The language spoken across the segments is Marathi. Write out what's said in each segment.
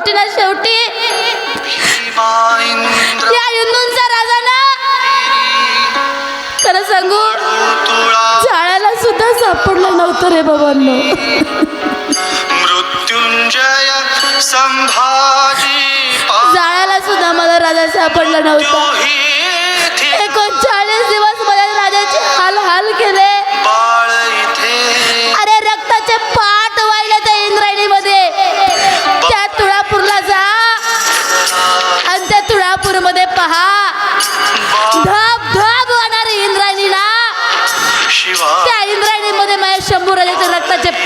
शेवटी ना शेवटी. या राजा ना खरं सांगू झाडाला सुद्धा सापडलं नव्हतं रे बाबांनो. मृत्युंजय संभाजी जाळ्याला सुद्धा मला राजा सापडला नव्हता.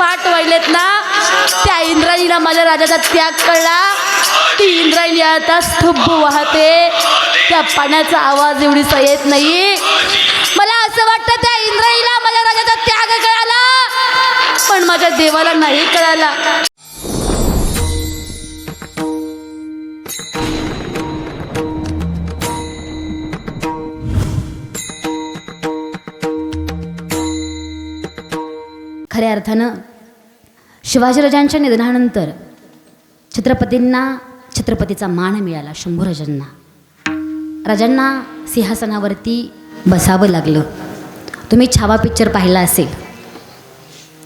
रक्ताचे पाठ वाहिलेत ना त्या इंद्रायणीला माझ्या राजाचा त्याग कळला. ती इंद्रायणी आता स्तब्ध वाहते. त्या पाण्याचा आवाज एवढीसा येत नाही. मला असं वाटतं त्या इंद्रायणीला माझ्या राजाचा त्याग कळाला पण माझ्या देवाला नाही कळाला. खऱ्या अर्थानं शिवाजीराजांच्या निधनानंतर छत्रपतींना छत्रपतीचा मान मिळाला शंभूराजांना. राजांना सिंहासनावरती बसावं लागलं. तुम्ही छावा पिक्चर पाहिला असेल.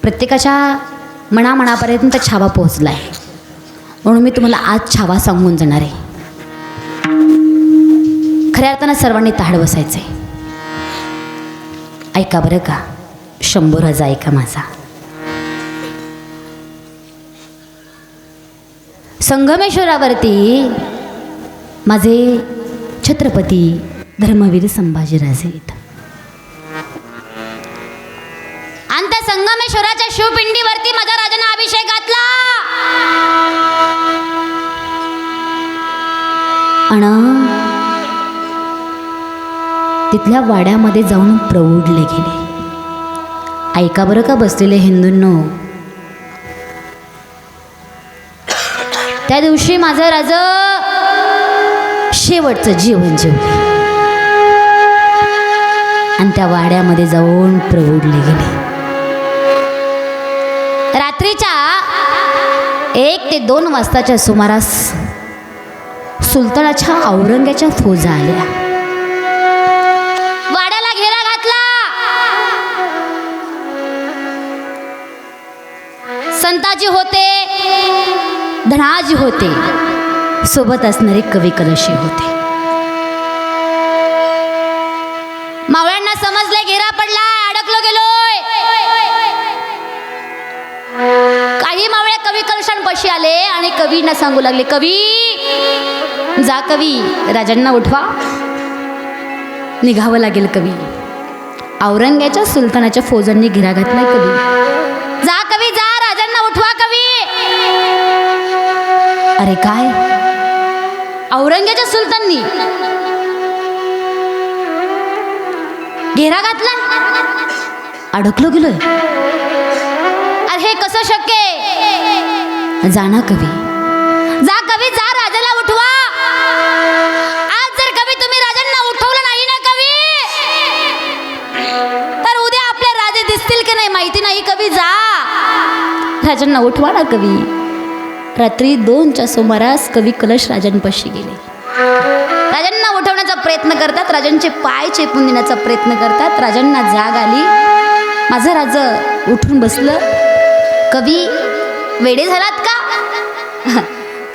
प्रत्येकाच्या मनामनापर्यंत छावा पोहोचला आहे. म्हणून मी तुम्हाला आज छावा सांगून जाणार आहे. खऱ्या अर्थानं सर्वांनी ताड बसायचं आहे ऐका बरं का शंभू राजा ऐका माझा. संगमेश्वरावरती माझे छत्रपती धर्मवीर संभाजीराजे येत आणि त्या संगमेश्वराच्या शिवपिंडीवरती माझ्या राजाने अभिषेक घातला. अण तिथल्या वाड्यामध्ये जाऊन प्रौढले गेले ऐका बरं का बसलेले हिंदूंनो त्या दिवशी माझं राज शेवटचं जीवन जेवले. आणि त्या वाड्यामध्ये जाऊन प्रौढले गेले. रात्रीच्या एक ते दोन वाजताच्या सुमारास सुलतानाच्या औरंग्याच्या फौजा आल्या. वाड्याला घेरा घातला. संताजी होते. धनाजी होते सोबत असणारे कवी कलशी होते. मावळ्यांना समजले घेरा पडला अडकलो गेलोय. काही मावळ्या कवी कलशांपाशी आले आणि कवींना सांगू लागले कवी जा कवी राजांना उठवा. निघावं लागेल कवी. औरंग्याच्या सुलतानाच्या फौजांनी घेरा घातलाय कवी. जा कवी जा अरे काय? औरंग्याच्या सुलताननी. घेरा घातला? अडकलो गेलोय. अरे हे कसं शक्य आहे? जाना कवी. जा कवी जा राजाला उठवा. आज जर कवी तुम्ही राजांना उठवलं नाही ना कवी? तर उद्या आपले राजे दिसतील की नाही माहिती नाही कवी जा. राजांना उठवा ना कवी. रात्री दोनच्या सुमारास कवी कलश राजांपाशी गेले. राजांना उठवण्याचा प्रयत्न करतात राजांचे पाय चेपून देण्याचा प्रयत्न करतात. राजांना जाग आली. माझं राज उठून बसलं. कवी वेडे झालात का?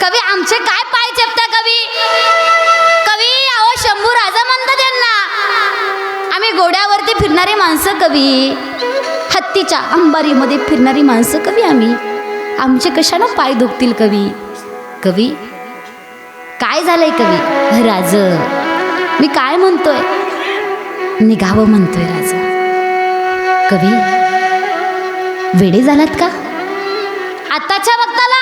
कवी आमचे काय पाय चेपता कवी? कवी अहो शंभू राजा म्हणतात त्यांना आम्ही घोड्यावरती फिरणारी माणसं कवी. हत्तीच्या अंबारीमध्ये फिरणारी माणसं कवी आम्ही. आमचे कशानं पाय दुखतील कवी? कवी? काय झालंय कवी? राज मी काय म्हणतोय? निघावं म्हणतोय राज. कवी वेडे झालात का? आताच्या वक्ताला?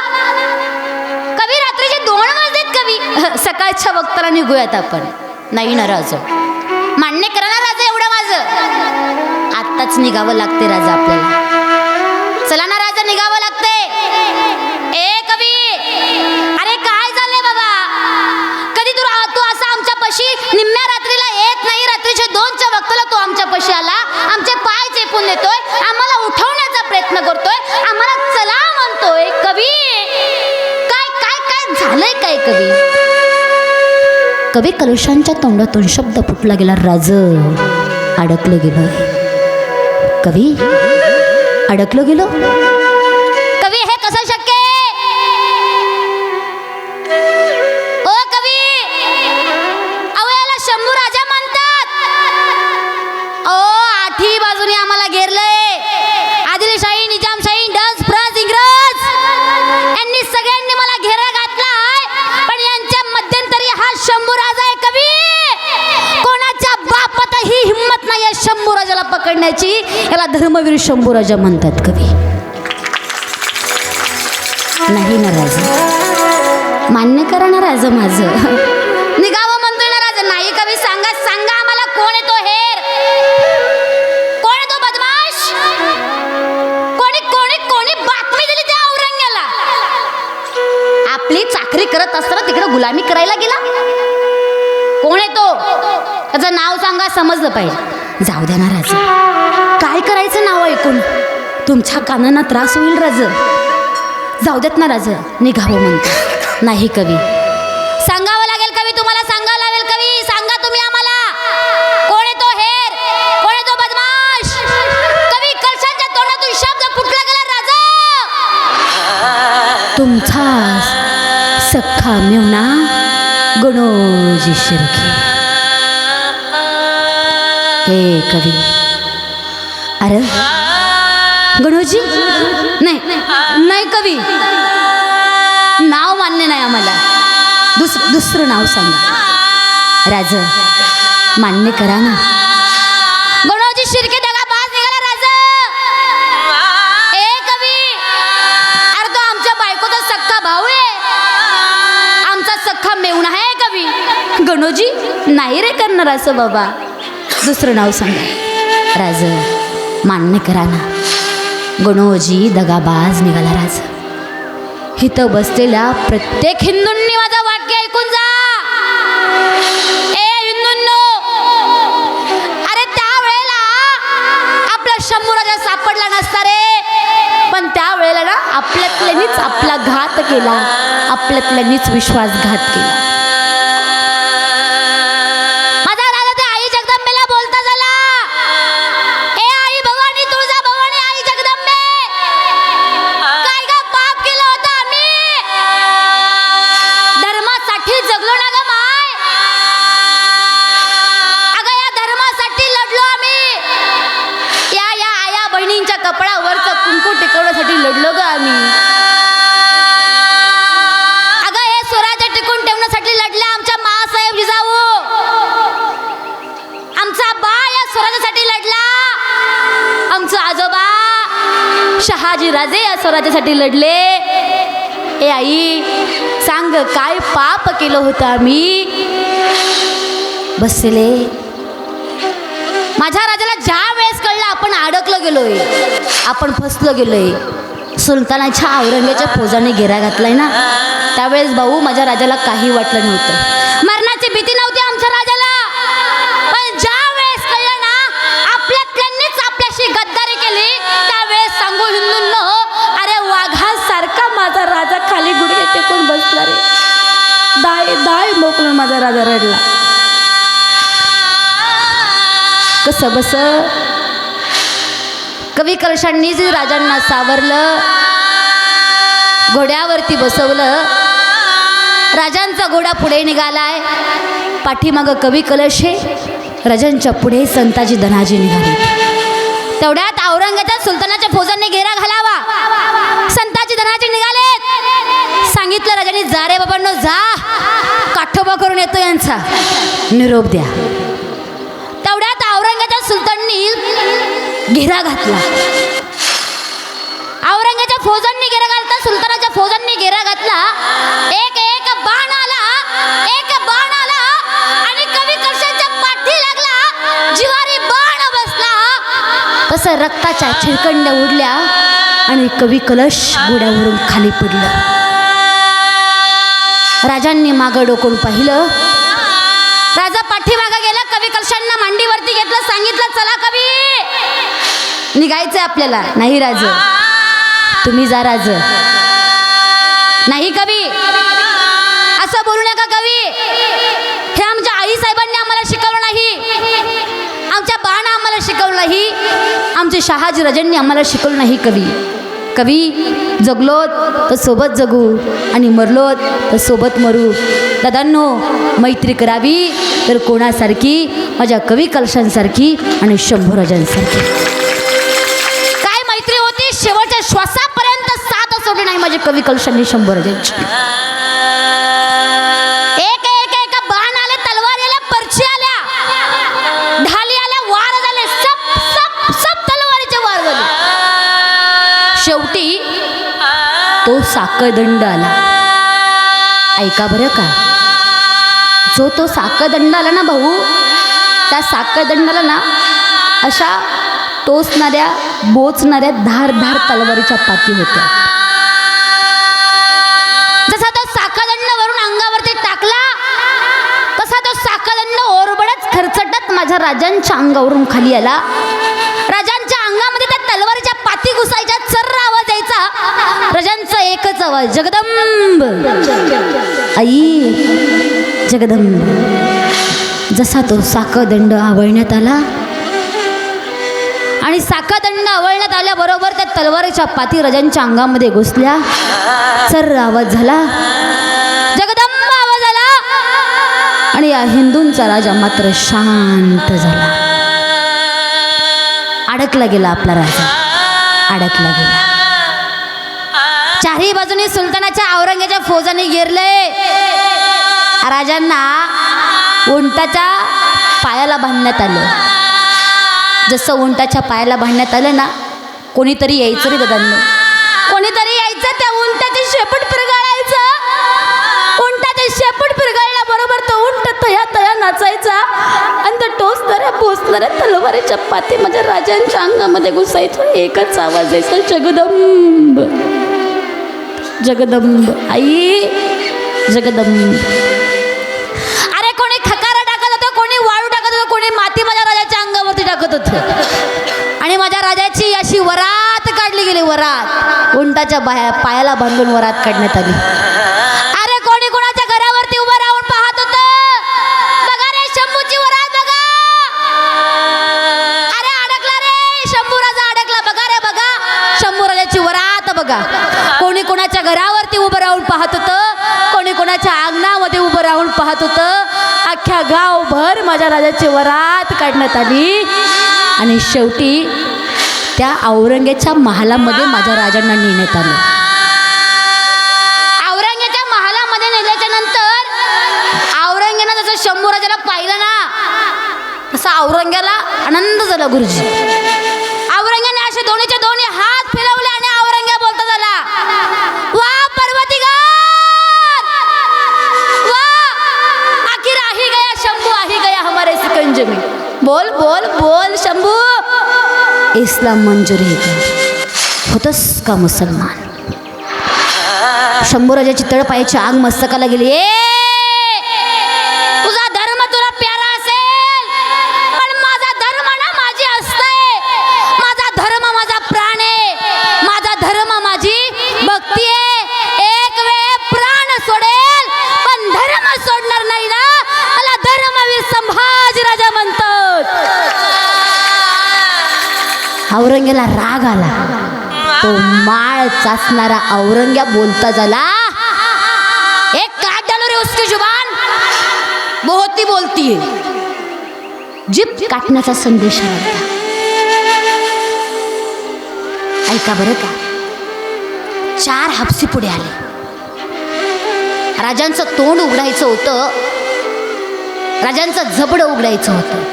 कवी रात्रीचे दोन वाजलेत कवी. सकाळच्या वक्ताला निघूयात आपण. नाही ना राज? मान्य करा ना राजा एवढं माझं. आत्ताच निघावं लागते राजा आपल्याला. चला ना राजा निघावं लागतं. तो आमच्या पशी आला. आमचे पाय चेपून देतोय आम्हाला उठवण्याचा प्रयत्न करतोय. आम्हाला चला म्हणतोय कवी काय काय काय कवी? कवी कलशांच्या तोंडातून शब्द फुटला गेला. राज अडकलं गेलं. कवी अडकलं गेलो? करायची? याला धर्मवीर शंभू राजा म्हणतात कवी. नाही ना राजा? मान्य करा ना राजा माझं. निघावं म्हणतोय ना राजा. नाही कवी सांगा सांगा आम्हाला कोण येतो हे हेर? कोण येतो बदमाश? कोणी कोणी कोणी बातमी दिली त्या औरंग्याला? आपली चाकरी करत असताना तिकडे गुलामी करायला गेला? कोण येतो? त्याचं नाव सांगा समजलं पाहिजे. जाऊ द्या ना राजा. काय करायचं नाव ऐकून? तुमच्या कानांना त्रास होईल राज. जाऊ देत ना राज निघावं म्हणतो. नाही कवी. सांगावं लागेल कवी तुम्हाला सांगावं लागेल कवी. सांगा तुम्ही आम्हाला. कोण येतो तो हेर? कोण येतो तो बदमाश? कवी कलशांच्या तोंडातून शब्द फुटला गेला राजा. तुमचा सख्खा मेवना गणोजी शिरखी. हे कवी. अरे. गणोजी? नाही नाही कवी. नाव मान्य नाही आम्हाला. दुस दुसरं नाव सांगा. राज मान्य करा ना. गणोजी शिर्के दगा बाज निघाला राज. ए कवी. अरे तो आमच्या बायकोचा सख्खा भाऊ आहे. आमचा सख्खा मेवणा आहे कवी. गणोजी नाही रे करणार असं बाबा. दुसरं नाव सांगा. राज मान्य करा ना. गणोजी दगाबाज निघाला राज. इथं बसलेल्या प्रत्येक हिंदूंनी माझा वाक्य ऐकून जा. ए हिंदूंनो अरे त्यावेळेला आपला शंभू राजा सापडला नसता रे. पण त्यावेळेला ना आपल्यातल्यानीच आपला घात केला. आपल्यातल्यानीच विश्वासघात केला. राजे लढले. ए आई सांग काय पाप केलं होतं आम्ही? बसले. माझ्या राजाला ज्या वेळेस कळलं आपण अडकलं गेलोय. आपण फसलो गेलोय. सुलतानाच्या औरंगाच्या फौजाने घेरा घातलाय ना? त्यावेळेस भाऊ माझ्या राजाला काही वाटलं नव्हतं. राजा रडला. कसं बस? कवी कलशांनी जे राजांना सावरलं. घोड्यावरती बसवलं. राजांचा घोडा पुढे निघालाय. पाठीमागं कवी कलश हे राजांच्या पुढे संताजी धनाजी निघाले. तेवढ्यात औरंगाच्या सुलतानाच्या फौजांनी घेरा घालावा. संताजी धनाजी निघाले सांगितलं राजांनी जा रे बाबांनो जा. काठोबा करून येतो यांचा. निरोप द्या. तेवढ्यात औरंगाच्या सुलताननी घेरा घातला. औरंगाच्या फौजांनी घेरा घालता सुलतानाच्या फौजांनी घेरा घातला. एक एक बाण आला एक बाण आला आणि कवी कशाच्या पाठी लागला? जिवारी बाण बसला. तसं रक्ताच्या छिरकंड्या उडल्या आणि कवी कलश घोड्यावरून खाली पडलं. राजांनी मागं डोकून पाहिलं. राजा पाठीमागा गेला कवी कलशांना मांडीवरती घेतलं सांगितलं चला कवी. निघायचं आपल्याला. नाही राज तुम्ही जा राज. नाही कवी. असं बोलू नका कवी. हे आमच्या आई साहेबांनी आम्हाला शिकवलं नाही. आमच्या बाण आम्हाला शिकवलं नाही. आमचे शहाजी राजांनी आम्हाला शिकवलं नाही कवी. कवी जगलोत तर सोबत जगू आणि मरलोत तर सोबत मरू. दादांनो मैत्री करावी तर कोणासारखी? माझ्या कवी कलशांसारखी आणि शंभूराजांसारखी काय मैत्री होती? शेवटच्या श्वासापर्यंत साथ असवली नाही माझ्या कवी कलशांनी शंभूराजांची साखळदंड आला. ऐका बरं का. जो तो साखळदंड आला ना भाऊ त्या साखळदंडाला ना अशा टोचणाऱ्या बोचणाऱ्या धार धार तलवारीच्या पाती होत्या. जसा तो साखळदंड वरून अंगावरती टाकला तसा तो साखळदंड ओरबडच खरचटत माझ्या राजांच्या अंगावरून खाली आला. राजांचा जगदंब. आई जगदंब. जसा तो साखदंड आवळण्यात आला आणि साखदंड आवळण्यात आल्याबरोबर त्या तलवारीच्या पाती रजांच्या अंगामध्ये घुसल्या. सर आवाज झाला. जगदंब आवाज आला. आणि या हिंदूंचा राजा मात्र शांत झाला. अडकला गेला आपला राजा. अडकला गेला. चारही बाजूनी सुलतानाच्या औरंगाच्या फौजाने घेरले. राजांना उंटाच्या पायाला बांधण्यात आलं. जसं उंटाच्या पायाला बांधण्यात आलं ना कोणीतरी यायचं रे दादांनो. कोणीतरी यायचं त्या उंटाचे शेपूट पिरगाळायचं. उंटाचे शेपूट पिरगाळल्याबरोबर तो उंट तया तया नाचायचा. आणि तो टोचणाऱ्या पोचणाऱ्या तलवारीच्या चपाती माझ्या राजांच्या अंगामध्ये घुसायचं. एकच आवाज यायचा जगदंब. जगदंब. आई जगदंब. अरे कोणी खकारा टाकत होतं कोणी वाळू टाकत होतं कोणी माती माझ्या राजाच्या अंगावरती टाकत होतं. आणि माझ्या राजाची अशी वरात काढली गेली वरात. उंटाच्या बाया पायाला बांधून वरात काढण्यात आली. कोणी कोणाच्या घरावरती उभं राहून पाहत होतं? कोणी कोणाच्या अंगणामध्ये उभं राहून पाहत होतं? अख्ख्या गावभर माझ्या राजाची वरात काढण्यात आली. आणि शेवटी त्या औरंगेच्या महालामध्ये माझ्या राजांना नेण्यात आलं. औरंग्याच्या महालामध्ये नेल्याच्या नंतर औरंगाने जसं शंभू राजाला पाहिलं ना असं औरंग्याला आनंद झाला गुरुजी. औरंग्याने असे दोन्हीच्या दोन्ही हात फिरवले आणि औरंग्या बोलता झाला वा पर्वतीगार वा आखिर आही गया शंभू आही गया हमारे सिकंज में बोल बोल बोल शंभू. इस्लाम मंजूर हे होतस का मुसलमान? शंभू राजाची तळपायाची आग मस्तकाला गेली. ए! औरंग्याला राग आला. तो माळ चाचणारा औरंग्या बोलता झाला एक काट डालो रे उसकी जुबान बहुत बोलती है जीप काटण्याचा संदेश ऐका बरं का. चार हापसी पुढे आले. राजांचं तोंड उघडायचं होतं. राजांचं जबड उघडायचं होतं.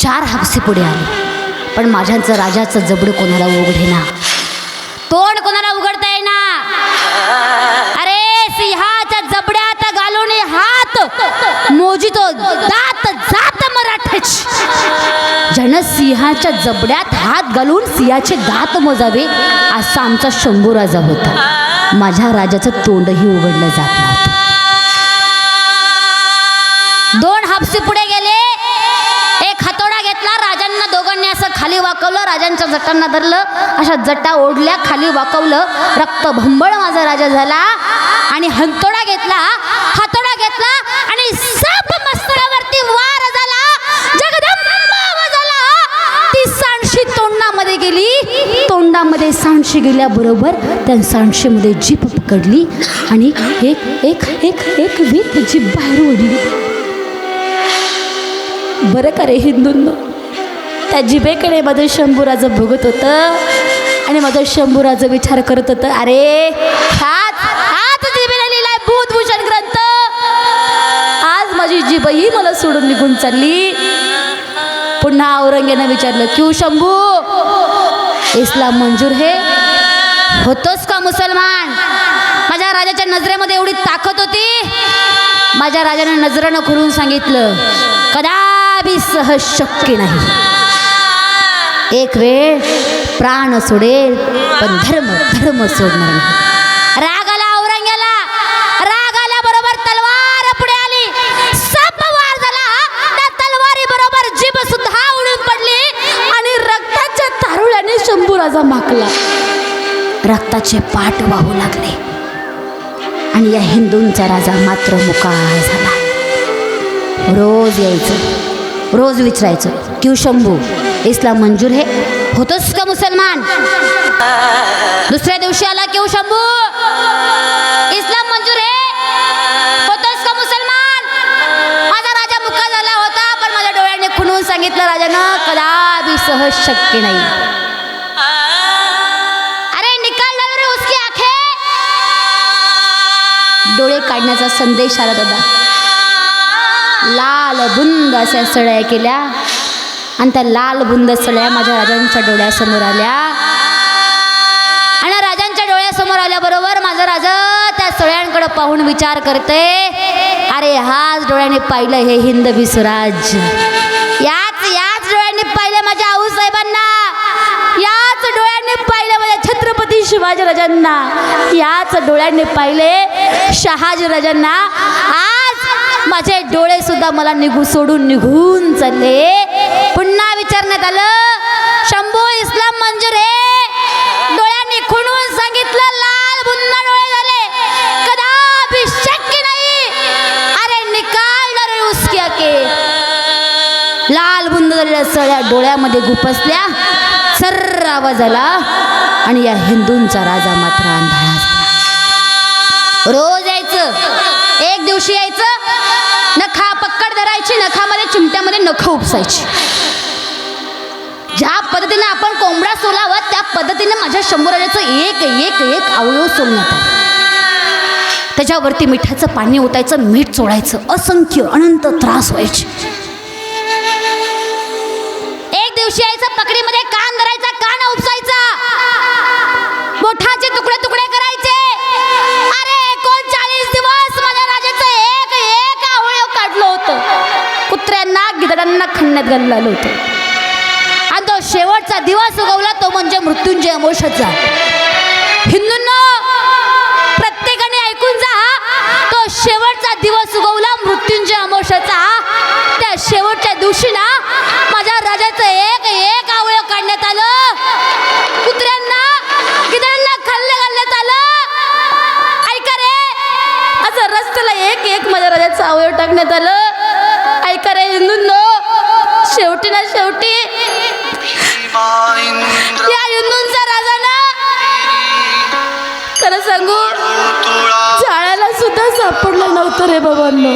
चार हापसी पुढे आले. पण माझ्यांचं राजाचं जबड कोणाला उघडेना. तोंड कोणाला उघडता येईना? अरे सिंहाच्या जबड्यात घालून हात मोजितो दात जात मराठ्याची ज्यानं सिंहाच्या जबड्यात हात घालून सिंहाचे दात मोजावे असा आमचा शंभू राजा होता. माझ्या राजाचं तोंडही उघडलं जात राजांच्या जटांना धरलं. अशा जटा ओढल्या खाली वाकवलं. रक्त भंबळ माझा राजा झाला. आणि हंतोडा घेतला हातोडा घेतला. आणि साप मस्तकावरती वार झाला. जगदंबा झाला ती सांडशी तोंडामध्ये गेली. तोंडामध्ये सांडशी गेल्याबरोबर त्या सांडशीमध्ये जीप पकडली. आणि एक एक एक एक वीत जीप बाहेर ओढली बरं का रे हिंदूंना? त्या जिभेकडे माझं शंभूराजं बघत होतं आणि माझं शंभूराजं विचार करत होतं अरे हात हात जिभेला लिहिलाय भूतभूषण ग्रंथ. आज माझी जिभही मला सोडून निघून चालली. पुन्हा औरंगेनं विचारलं क्यू शंभू? इस्लाम मंजूर हे? होतोस का मुसलमान? माझ्या राजाच्या नजरेमध्ये एवढी ताकद होती? माझ्या राजानं नजरेनं खुलून सांगितलं कदापि सहज शक्य नाही. एक वेळ प्राण सोडेल पण धर्म धर्म सोडणार नाही. राग आला औरंग्याला राग आल्याबरोबर तलवार पुढे आली. सप वार झाला. त्या तलवारी बरोबर जीभ सुद्धा उडून पडली आणि रक्ताच्या तारुळ्याने शंभूराजा माकला. रक्ताचे पाठ वाहू लागले. आणि या हिंदूंचा राजा मात्र मुकाळ झाला. रोज यायचं रोज विचारायचं क्यू शंभू? इस्लाम मंजूर हे। होतोस का मुसलमान? दुसऱ्या दिवशी आला क्यू हो शंभू। इस्लाम मंजूर हे। होतोस का मुसलमान? माझा राजा मुका झाला होता पण माझ्या डोळ्याने खुणून सांगितलं राजानं कदाबी सहज शक्य नाही. अरे निकाल रे उसकी डोळे काढण्याचा संदेश आला दादा. लाल बुंद अशा सळ्या केल्या. आणि त्या लाल बुंद सळ्या माझ्या राजांच्या डोळ्यासमोर आल्या. आणि राजांच्या डोळ्यासमोर आल्याबरोबर माझा राजा त्या सळ्यांकडे पाहून विचार करते अरे हाच डोळ्याने पाहिलं हे हिंद विसराज याच याच डोळ्याने पाहिलं माझ्या आऊसाहेबांना याच डोळ्याने पाहिलं माझ्या छत्रपती शिवाजी राजांना. याच डोळ्याने पाहिले शहाजी राजांना. आज माझे डोळे सुद्धा मला निघू सोडून निघून चालले. पुन्हा विचारण्यात आलं. शंभू इस्लाम मंजूर हे डोळ्यांनी खुणून सांगितलं लाल बुंदा डोळे झाले. कदापि शक्य नाही. अरे निकाल रे लाल बुंद झालेल्या सळ्या डोळ्यामध्ये गुपसल्या सर्र आवाज आला आणि या हिंदूंचा राजा मात्र अंधारा रोज यायचं. एक दिवशी यायचं. न खा धरायची नखामध्ये चिमट्यामध्ये नख उपसायची. ज्या पद्धतीने आपण कोंबडा सोलावा त्या पद्धतीने माझ्या शंभराजाचं एक एक एक अवयव सोलण्यात त्याच्यावरती मिठाचं पाणी ओतायचं मीठ चोळायचं असंख्य अनंत त्रास व्हायचे. गिधडांना खणण्यात होतं आणि तो शेवटचा दिवस उगवला तो म्हणजे मृत्युंजय अमोषचा हिंदूंना प्रत्येकाने ऐकून जा तो शेवटचा दिवस उगवला मृत्युंजय अमोषचा त्या शेवटच्या दिवशी ना माझ्या राजाचं एक एक अवयव काढण्यात आलं. कुत्र्यांना गिधांना खाल्लं घालण्यात आलं. ऐका रे असं रस्त्याला एक एक माझ्या राजाचं अवयव टाकण्यात आलं. शेवटी. या हिंदूंचा राजा ना खरं सांगू जाळ्याला सुद्धा सापडलं नव्हतं रे बाबांनो.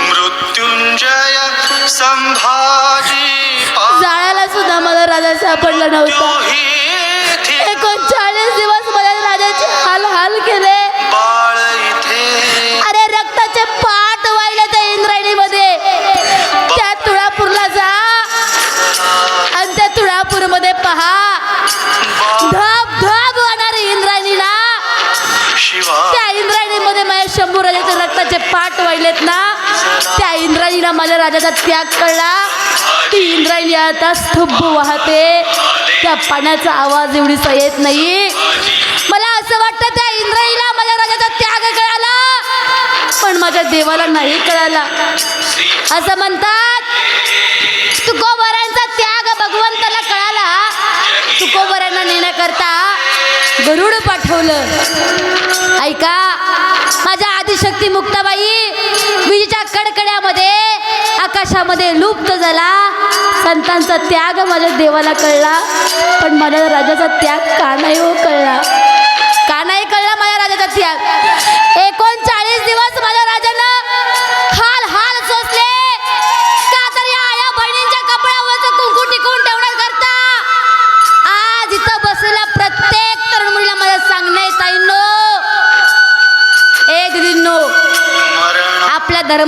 मृत्युंजय संभाजी सुद्धा मला राजा सापडला नव्हता. एकोणचाळीस दिवस माझ्या राजाचे हाल हाल केले. पहा. धब धब होणारी इंद्रायणीला. त्या इंद्रायणीमध्ये माझ्या शंभू राजाचे रक्ताचे पाठ वाहिलेत ना त्या इंद्रायणीला माझ्या राजाचा त्याग कळला. ती इंद्रायणी आता स्तुभ वाहते. त्या पाण्याचा आवाज एवढीसा येत नाही. मला असं वाटतं त्या इंद्रायणीला माझ्या राजाचा त्याग कळाला पण माझ्या देवाला नाही कळाला. असं म्हणतात तुकोबरांचा त्याग भगवंताला तुकोबऱ्यांना नेण्याकरता गरुड पाठवलं. ऐका माझ्या आदिशक्ती मुक्ताबाई विजेच्या कडकड्यामध्ये आकाशामध्ये लुप्त झाला. संतांचा त्याग माझ्या देवाला कळला पण माझ्या राजाचा त्याग का नाही हो कळला?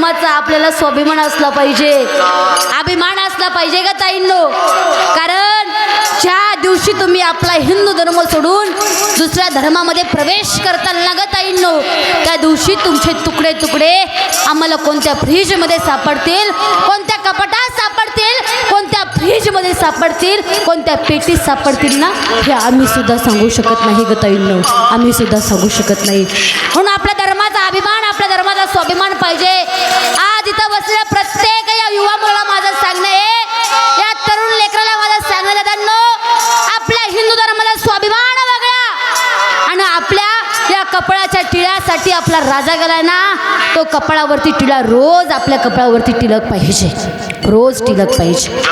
धर्माचा आपल्याला स्वाभिमान असला पाहिजे. अभिमान असला पाहिजे का ताईंनो. कारण ज्या दिवशी तुम्ही आपला हिंदू धर्म सोडून दुसऱ्या धर्मामध्ये प्रवेश करताना ग ताईंनो त्या दिवशी तुमचे तुकडे तुकडे आम्हाला कोणत्या फ्रीजमध्ये सापडतील कोणत्या कपाटात सापडतील कोणत्या फ्रीजमध्ये सापडतील कोणत्या पेटीत सापडतील ना हे आम्ही सुद्धा सांगू शकत नाही ग ताईंनो. आम्ही सुद्धा सांगू शकत नाही. म्हणून आपल्या धर्माचा अभिमान धर्माचा स्वाभिमान पाहिजे. आज इथं बसलेल्या प्रत्येक या युवा मुलाला माझं सांगणं आहे. या तरुण लेकराला माझं सांगणं दादांनो आपल्या हिंदू धर्माला स्वाभिमान बघा आणि आपल्या या कपडाच्या टिळ्यासाठी आपला राजा गेलाय ना तो कपडावरती टिळा रोज आपल्या कपडावरती टिळक पाहिजे. रोज टिळक पाहिजे.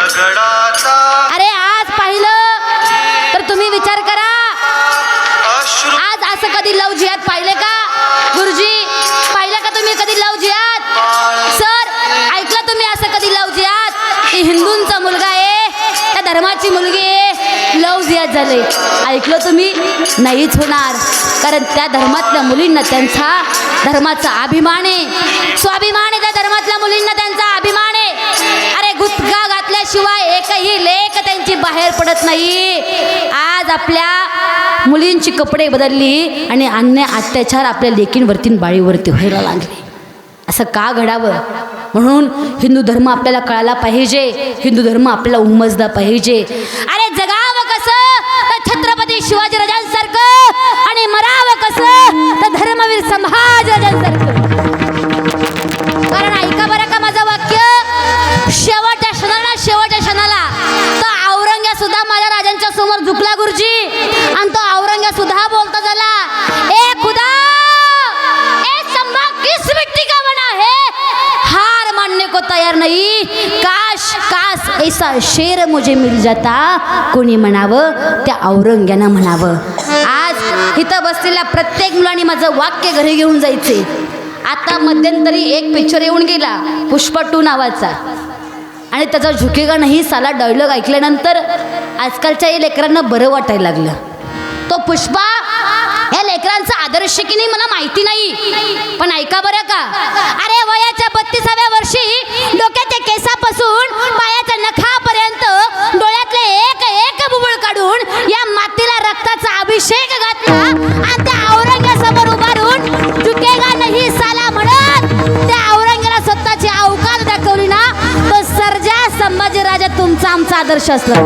हिंदूंचा मुलगा आहे. त्या धर्माची मुलगी आहे. लव जिहाद झाले ऐकलं तुम्ही? नाहीच होणार. कारण त्या धर्मातल्या मुलींना त्यांचा धर्माचा अभिमान आहे. स्वाभिमान आहे त्या धर्मातल्या मुलींना त्यांचा अभिमान आहे. अरे गुटखा घातल्याशिवाय एकही लेख त्यांची बाहेर पडत नाही. आज आपल्या मुलींची कपडे बदलली आणि अन्य अत्याचार आपल्या लेकींवरती बाळीवरती व्हायला लागले. असं का घडावं? म्हणून हिंदू धर्म आपल्याला कळायला पाहिजे. हिंदू धर्म आपल्याला उमजला पाहिजे. अरे जगावं कसं? तर छत्रपती शिवाजी राजांसारखं आणि मरावं कसं? तर धर्मवीर संभाजी राजांसारखं. कारण ऐका बरं का माझं वाक्य? शेवटच्या क्षणाला शेवटच्या क्षणाला. तो औरंग्या सुद्धा माझ्या राजांच्या समोर झुकला गुरुजी. आणि तो औरंग्या सुद्धा बोलता झाला ए खुदा ए संभा किस मिट्टी का बना है हार मानने को तयार नाही. काश काश ऐसा शेर मुझे मिल जाता. कोणी म्हणावं? त्या औरंग्यानं म्हणावं. आज इथं बसलेल्या प्रत्येक मुलाने माझं वाक्य घरी घेऊन जायचे. आता मध्यंतरी एक पिक्चर येऊन गेला पुष्पा टू नावाचा. आणि त्याचा झुकेगा नाही साला डायलॉग ऐकल्यानंतर आजकालच्या या लेकरांना बरं वाटायला लागलं. तो पुष्पा लेकरांचा आदर्श की नाही मला माहिती नाही. पण ऐका बरं का. अरे वयाच्या बत्तीसाव्या वर्षी डोक्याच्या केसापासून पायाच्या नखापर्यंत डोळ्यातले एक एक बुबुळ काढून या मातीला रक्ताचा अभिषेक घातला आणि त्या औरंगासमोर उभारून झुकेगा नाही साला म्हणत त्या औरंगाला स्वतःची अवकाश दाखवली ना तो सर्जा संभाजीराजा तुमचा आमचा आदर्श असला.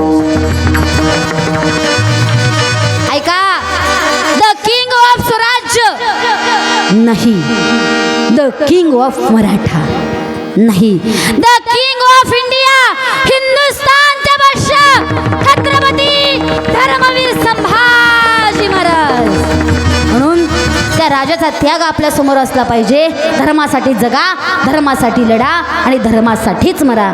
नाही. द किंग ऑफ मराठा नाही. द किंग ऑफ इंडिया हिंदुस्तानच्या बादशाह छत्रपती धर्मवीर संभाजी महाराज. म्हणून त्या राजाचा त्याग आपल्यासमोर असला पाहिजे. धर्मासाठी जगा धर्मासाठी लढा आणि धर्मासाठीच मरा.